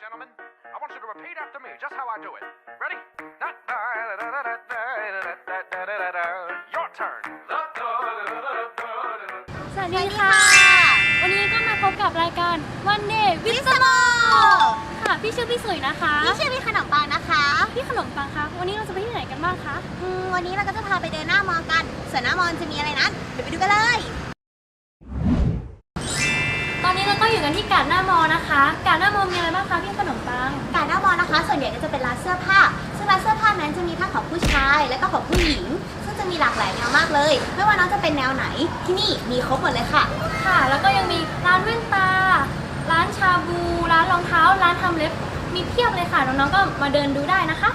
gentlemen. I want you to repeat after me, just how I do it. Ready? Your turn. สวัสดีค่ะ วันนี้ก็มาพบกับรายการวันเดย์วิวิสสโมค่ะ พี่ชื่อพี่สุยนะคะพี่ชื่อพี่ขนมปังนะคะ พี่ขนมปังคะ วันนี้เราจะไปที่ไหนกันบ้างคะ อืมวันนี้เราก็จะพาไปเดินหน้ามอกันส่วนหน้ามอจะมีอะไรนั้นเดี๋ยวไปดูกันเลย อนนี้เราก็อยู่กันที่กาดหน้ามอนะคะ กาดหน้ามอมีอะไรบ้างคะพี่ขนมปัง การหน้ามอนะคะ ส่วนใหญ่ก็จะเป็นร้านเสื้อผ้า ซึ่งร้านเสื้อผ้านั้นจะมีทั้งของผู้ชาย และก็ของผู้หญิง ซึ่งจะมีหลากหลายแนวมากเลย ไม่ว่าน้องจะเป็นแนวไหน ที่นี่มีครบหมดเลยค่ะ ค่ะ แล้วก็ยังมีร้านแว่นตา ร้านชาบู ร้านรองเท้า ร้านทำเล็บ มีเพียบเลยค่ะ น้องๆ ก็มาเดินดูได้นะคะ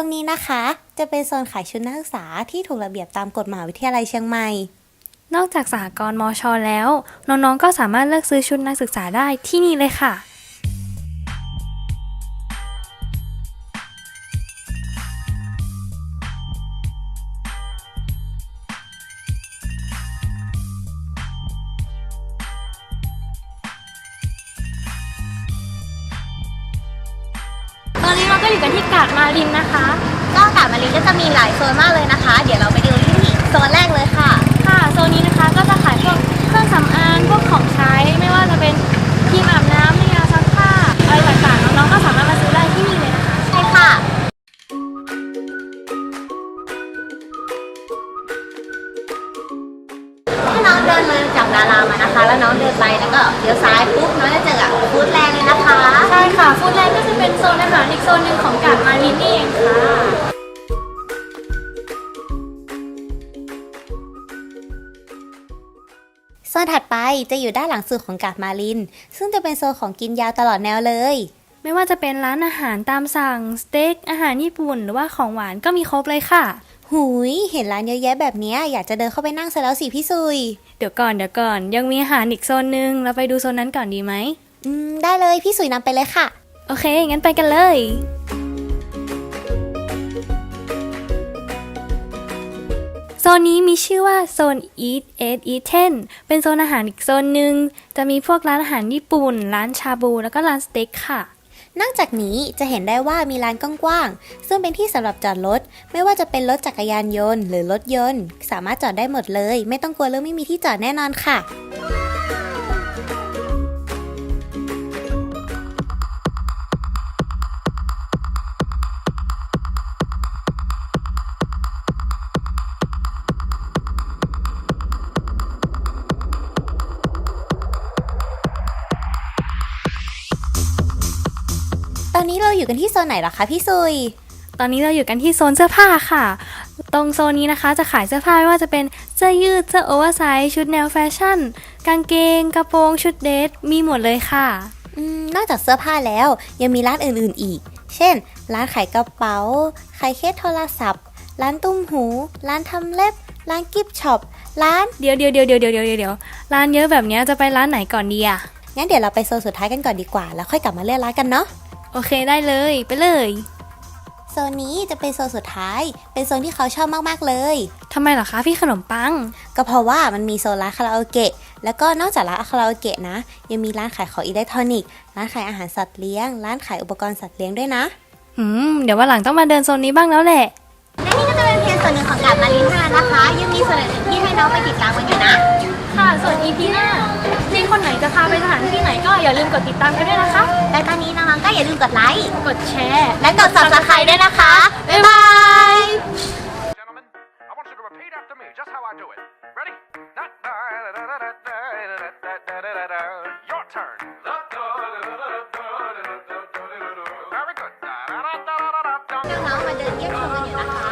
ตรงนี้นะคะ จะเป็นโซนขายชุดนักศึกษาที่ถูกระเบียบตามกฎมหาวิทยาลัยเชียงใหม่ นอกจากสหกรณ์มอชอแล้ว น้องๆก็สามารถเลือกซื้อชุดนักศึกษาได้ที่นี่เลยค่ะ ก็อยู่กันที่กาดมารินนะคะ ก็กาดมารีก็จะมีหลายโซนมากเลยนะคะ เดี๋ยวเราไปดูที่โซนแรกเลยค่ะ ค่ะโซนนี้นะคะก็จะขายพวกเครื่องสำอางพวกของใช้ไม่ว่าจะเป็นครีมอาบน้ำน้ำยาซักผ้าอะไรต่างๆน้องๆก็สามารถมาซื้อได้ที่นี่เลยนะคะใช่ค่ะถ้าน้องเดินเลยจากดารามานะคะ แล้วน้องเดินไปแล้วก็เลี้ยวซ้ายปุ๊บน้องจะเจอกับฟู้ดแลนด์ โซนอาหารอีกโซนหนึ่งของกาดมารินนี่เองค่ะโซนถัดไปจะอยู่ด้านหลังสุดของกาดมาริน ซึ่งจะเป็นโซนของกินยาวตลอดแนวเลย ไม่ว่าจะเป็นร้านอาหารตามสั่ง สเต็ก อาหารญี่ปุ่น หรือว่าของหวานก็มีครบเลยค่ะ หุย เห็นร้านเยอะแยะแบบเนี้ยอยากจะเดินเข้าไปนั่งซะแล้วสิพี่ซุย เดี๋ยวก่อนเดี๋ยวก่อน ยังมีอาหารอีกโซนหนึ่งเราไปดูโซนนั้นก่อนดีไหม อืม ได้เลยพี่ซุยนำไปเลยค่ะ โอเค งั้นไปกันเลย โซนนี้มีชื่อว่าโซน Eat Eat Eaten เป็นโซนอาหารอีกโซนหนึ่ง จะมีพวกร้านอาหารญี่ปุ่น ร้านชาบู แล้วก็ร้านสเต็กค่ะ นอกจากนี้จะเห็นได้ว่ามีลานกว้างๆ ซึ่งเป็นที่สำหรับจอดรถ ไม่ว่าจะเป็นรถจักรยานยนต์ หรือรถยนต์ สามารถจอดได้หมดเลย ไม่ต้องกลัวเรื่องไม่มีที่จอดแน่นอนค่ะ อนนี้เราอยู่กันที่โซนไหนเหรอคะพี่ซุย ตอนนี้เราอยู่กันที่โซนเสื้อผ้าค่ะ ตรงโซนนี้นะคะจะขายเสื้อผ้าไม่ว่าจะเป็นเสื้อยืด เสื้อโอเวอร์ไซส์ชุดแนวแฟชั่น กางเกง กระโปรง ชุดเดทมีหมดเลยค่ะอืมนอกจากเสื้อผ้าแล้วยังมีร้านอื่นๆอีก เช่น ร้านขายกระเป๋า ขายเคสโทรศัพท์ ร้านตุ้มหู ร้านทำเล็บ ร้านกิฟต์ช็อป ร้านเดี๋ยวเดี๋ยวเดี๋ยวเดี๋ยวเดี๋ยวเดี๋ยวเดี๋ยวร้านเยอะแบบเนี้ยจะไปร้านไหนก่อนดีอะงั้นเดี๋ยวเราไปโซนสุดท้ายกันก่อนดีกว่า แล้วค่อยกลับมาเลือกร้านกันเนาะ โอเคได้เลยไปเลยโซนนี้จะเป็นโซนสุดท้าย เป็นโซนที่เขาชอบมาก ๆ เลย ทำไมเหรอคะพี่ขนมปัง ก็เพราะว่ามันมีโซนร้านคาราโอเกะ แล้วก็นอกจากร้านคาราโอเกะนะ ยังมีร้านขายของอิเล็กทรอนิกส์ ร้านขายอาหารสัตว์เลี้ยง ร้านขายอุปกรณ์สัตว์เลี้ยงด้วยนะ หืม เดี๋ยววันหลังต้องมาเดินโซนนี้บ้างแล้วแหละ และนี่ก็จะเป็นเพียงส่วนหนึ่งของการมาลินนานะคะ ยังมีส่วนอื่นๆที่ให้น้องไปติดตามกันอยู่นะ ค่ะส่วน EP หน้า ก็อย่าลืมกดติดตามกันด้วยนะคะ และตอนนี้น้องๆก็อย่าลืมกดไลค์ กดแชร์ และกด subscribe ด้วยนะคะ บ๊ายบาย Gentlemen, I want you to repeat after me, just how I do it. Ready? Your turn. Very good. น้องๆมาเดินเยี่ยมชมกันอยู่นะคะ